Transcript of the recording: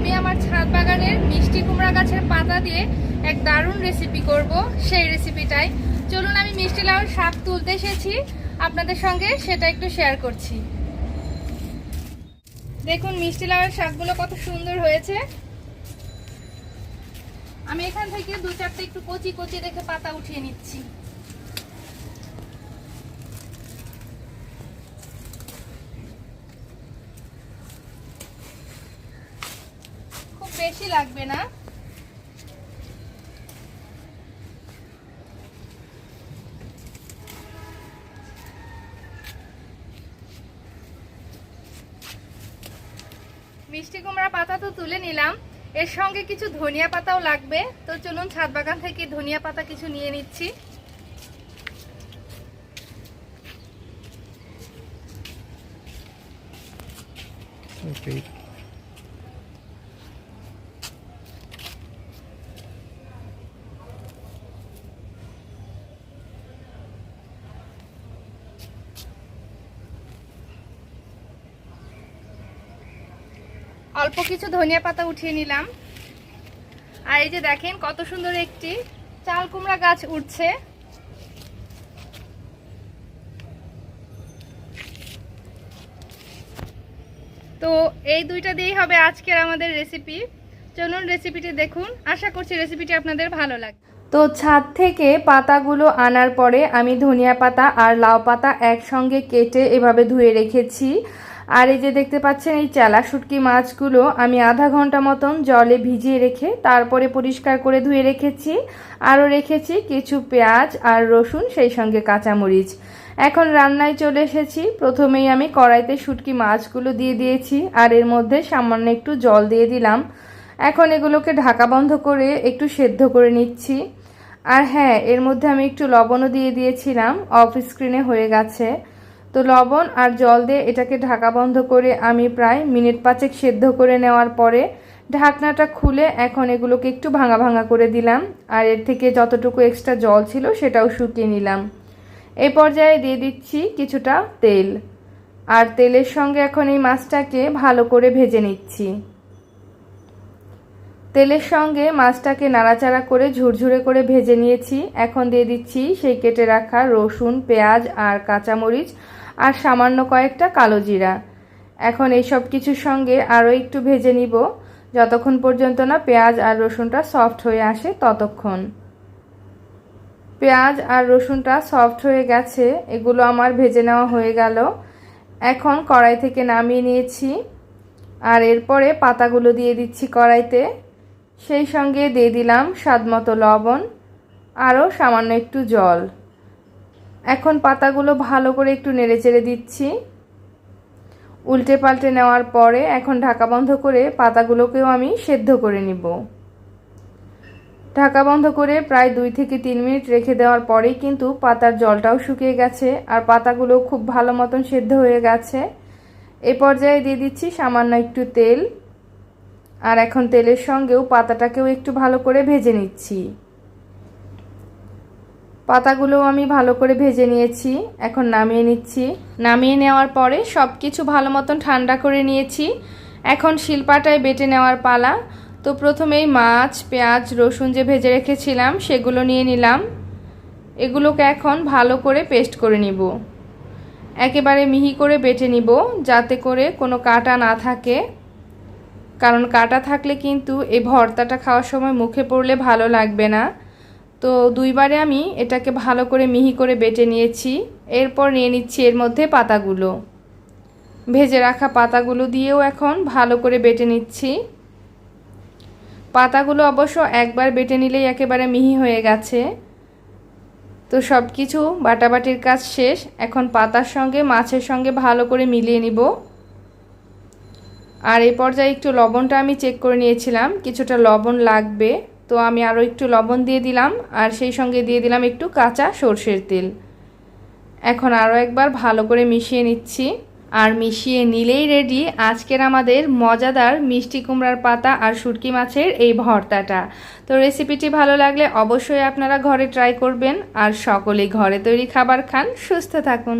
আমি আমার ছাদ বাগানের মিষ্টি কুমড়া গাছের পাতা দিয়ে এক দারুণ রেসিপি করব, সেই রেসিপিটাই চলুন আমি মিষ্টি লাউর শাক তুলতে এসেছি। আপনাদের সঙ্গে সেটা একটু শেয়ার করছি। দেখুন, মিষ্টি লাউয়ের শাকগুলো কত সুন্দর হয়েছে। আমি এখান থেকে দু চারটে একটু কচি কচি দেখে পাতা উঠিয়ে নিচ্ছি। বেশি লাগবে না। মিষ্টি কুমড়া পাতা তো তুলে নিলাম। এর সঙ্গে কিছু ধনিয়া পাতাও লাগবে। তো চলুন ছাদ বাগান থেকে ধনিয়া পাতা কিছু নিয়ে নিচ্ছি। Okay. অল্প কিছু ধনিয়া পাতা উঠিয়ে নিলাম। আর এই যে দেখেন কত সুন্দর একটি চাল কুমড়া গাছ উঠছে। তো এই দুইটা দিয়েই হবে আজকের আমাদের রেসিপি চলুন রেসিপিটি দেখুন। আশা করছি রেসিপিটি আপনাদের ভালো লাগবে তো ছাদ থেকে পাতাগুলো আনার পরে আমি ধনিয়া পাতা আর লাউ পাতা একসঙ্গে কেটে এভাবে ধুয়ে রেখেছি। আর এই যে দেখতে পাচ্ছেন এই চালা শুটকি মাছগুলো আমি আধা ঘণ্টা মতন জলে ভিজিয়ে রেখে তারপরে পরিষ্কার করে ধুয়ে রেখেছি। আরও রেখেছি কিছু পেঁয়াজ আর রসুন, সেই সঙ্গে কাঁচামরিচ। এখন রান্নায় চলে এসেছি। প্রথমেই আমি কড়াইতে শুটকি মাছগুলো দিয়ে দিয়েছি আর এর মধ্যে সামান্য একটু জল দিয়ে দিলাম। এখন এগুলোকে ঢাকা বন্ধ করে একটু সেদ্ধ করে নিচ্ছি। আর হ্যাঁ এর মধ্যে আমি একটু লবণও দিয়ে দিয়েছিলাম। অফ স্ক্রিনে হয়ে গেছে। তো লবণ আর জল দিয়ে এটাকে ঢাকা বন্ধ করে আমি প্রায় মিনিট পাঁচেক সেদ্ধ করে নেওয়ার পরে ঢাকনাটা খুলে এখন এগুলোকে একটু ভাঙা ভাঙা করে দিলাম। আর এর থেকে যতটুকু এক্সট্রা জল ছিল সেটাও শুকিয়ে নিলাম। এই পর্যায়ে দিয়ে দিচ্ছি কিছুটা তেল। আর তেলের সঙ্গে এখন এই মাছটাকে ভালো করে ভেজে নিচ্ছি। তেলের সঙ্গে মাছটাকে নাড়াচাড়া করে ঝুরঝুরে করে ভেজে নিয়েছি। এখন দিয়ে দিচ্ছি সেই কেটে রাখা রসুন, পেঁয়াজ আর কাঁচামরিচ আর সামান্য কয়েকটা কালো জিরা। এখন এই সব কিছুর সঙ্গে আরও একটু ভেজে নিব। যতক্ষণ পর্যন্ত না পেঁয়াজ আর রসুনটা সফট হয়ে আসে ততক্ষণ। পেঁয়াজ আর রসুনটা সফট হয়ে গেছে, এগুলো আমার ভেজে নেওয়া হয়ে গেল। এখন কড়াই থেকে নামিয়ে নিয়েছি। আর এরপরে পাতাগুলো দিয়ে দিচ্ছি কড়াইতে। সেই সঙ্গে দিয়ে দিলাম স্বাদমতো লবণ, আরও সামান্য একটু জল। এখন পাতাগুলো ভালো করে একটু নেড়েচেড়ে দিচ্ছি। উল্টে পাল্টে নেওয়ার পরে এখন ঢাকা বন্ধ করে পাতাগুলোকেও আমি সেদ্ধ করে নিব। ঢাকা বন্ধ করে প্রায় দুই থেকে তিন মিনিট রেখে দেওয়ার পরেই কিন্তু পাতার জলটাও শুকিয়ে গেছে আর পাতাগুলো খুব ভালো মতন সেদ্ধ হয়ে গেছে। এ পর্যায়ে দিয়ে দিচ্ছি সামান্য একটু তেল। আর এখন তেলের সঙ্গেও পাতাটাকেও একটু ভালো করে ভেজে নিচ্ছি। পাতাগুলোও আমি ভালো করে ভেজে নিয়েছি, এখন নামিয়ে নিচ্ছি। নামিয়ে নেওয়ার পরে সব কিছু ভালো মতন ঠান্ডা করে নিয়েছি। এখন শিলপাটায় বেটে নেওয়ার পালা। তো প্রথমেই মাছ, পেঁয়াজ, রসুন যে ভেজে রেখেছিলাম, সেগুলো নিয়ে নিলাম। এগুলোকে এখন ভালো করে পেস্ট করে নিব। একেবারে মিহি করে বেটে নিব, যাতে করে কোনো কাটা না থাকে। কারণ কাটা থাকলে কিন্তু এই ভর্তাটা খাওয়ার সময় মুখে পড়লে ভালো লাগবে না। তো দুইবারে আমি এটাকে ভালো করে মিহি করে বেটে নিয়েছি। এরপর নিয়ে নিচ্ছি এর মধ্যে পাতাগুলো। ভেজে রাখা পাতাগুলো দিয়েও এখন ভালো করে বেটে নিচ্ছি। পাতাগুলো অবশ্য একবার বেটে নিলেই একেবারে মিহি হয়ে গেছে। তো সব কিছু বাটাবাটির কাজ শেষ। এখন পাতার সঙ্গে, মাছের সঙ্গে ভালো করে মিলিয়ে নিব। আর এই পর্যায়ে একটু লবণটা আমি চেক করে নিয়েছিলাম। কিছুটা লবণ লাগবে। তো আমি আরও একটু লবণ দিয়ে দিলাম, আর সেই সঙ্গে দিয়ে দিলাম একটু কাঁচা সর্ষের তেল। এখন আরও একবার ভালো করে মিশিয়ে নিচ্ছি, আর মিশিয়ে নিলেই রেডি আজকের আমাদের মজাদার মিষ্টি কুমড়ার পাতা আর শুটকি মাছের এই ভর্তাটা। তো রেসিপিটি ভালো লাগলে অবশ্যই আপনারা ঘরে ট্রাই করবেন, আর সকলেই ঘরে তৈরি খাবার খান, সুস্থ থাকুন।